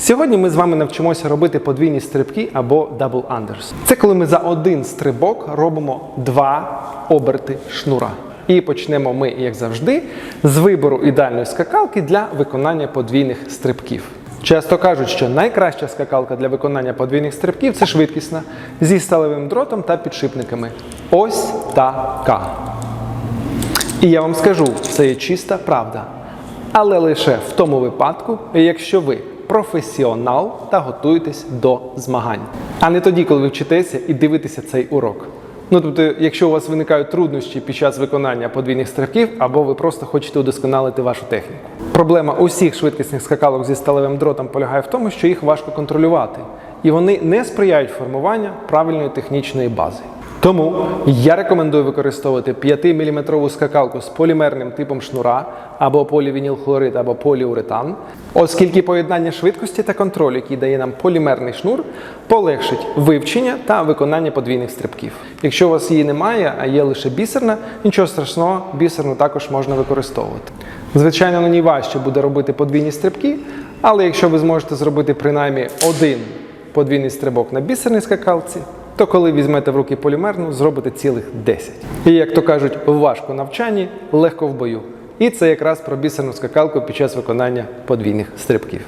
Сьогодні ми з вами навчимося робити подвійні стрибки або double unders. Це коли ми за один стрибок робимо два оберти шнура. І почнемо ми, як завжди, з вибору ідеальної скакалки для виконання подвійних стрибків. Часто кажуть, що найкраща скакалка для виконання подвійних стрибків це швидкісна зі сталевим дротом та підшипниками. Ось така. І я вам скажу, це є чиста правда. Але лише в тому випадку, якщо ви професіонал та готуєтесь до змагань, а не тоді, коли ви вчитеся і дивитеся цей урок. Ну тобто, якщо у вас виникають труднощі під час виконання подвійних стрибків, або ви просто хочете удосконалити вашу техніку. Проблема усіх швидкісних скакалок зі сталевим дротом полягає в тому, що їх важко контролювати, і вони не сприяють формуванню правильної технічної бази. Тому я рекомендую використовувати 5-мм скакалку з полімерним типом шнура або полівінілхлорид, або поліуретан, оскільки поєднання швидкості та контролю, який дає нам полімерний шнур, полегшить вивчення та виконання подвійних стрибків. Якщо у вас її немає, а є лише бісерна, нічого страшного, бісерну також можна використовувати. Звичайно, на ній важче буде робити подвійні стрибки, але якщо ви зможете зробити принаймні один подвійний стрибок на бісерній скакалці, то коли візьмете в руки полімерну, зробите цілих 10. І як то кажуть, важко навчанні, легко в бою. І це якраз про бісерну скакалку під час виконання подвійних стрибків.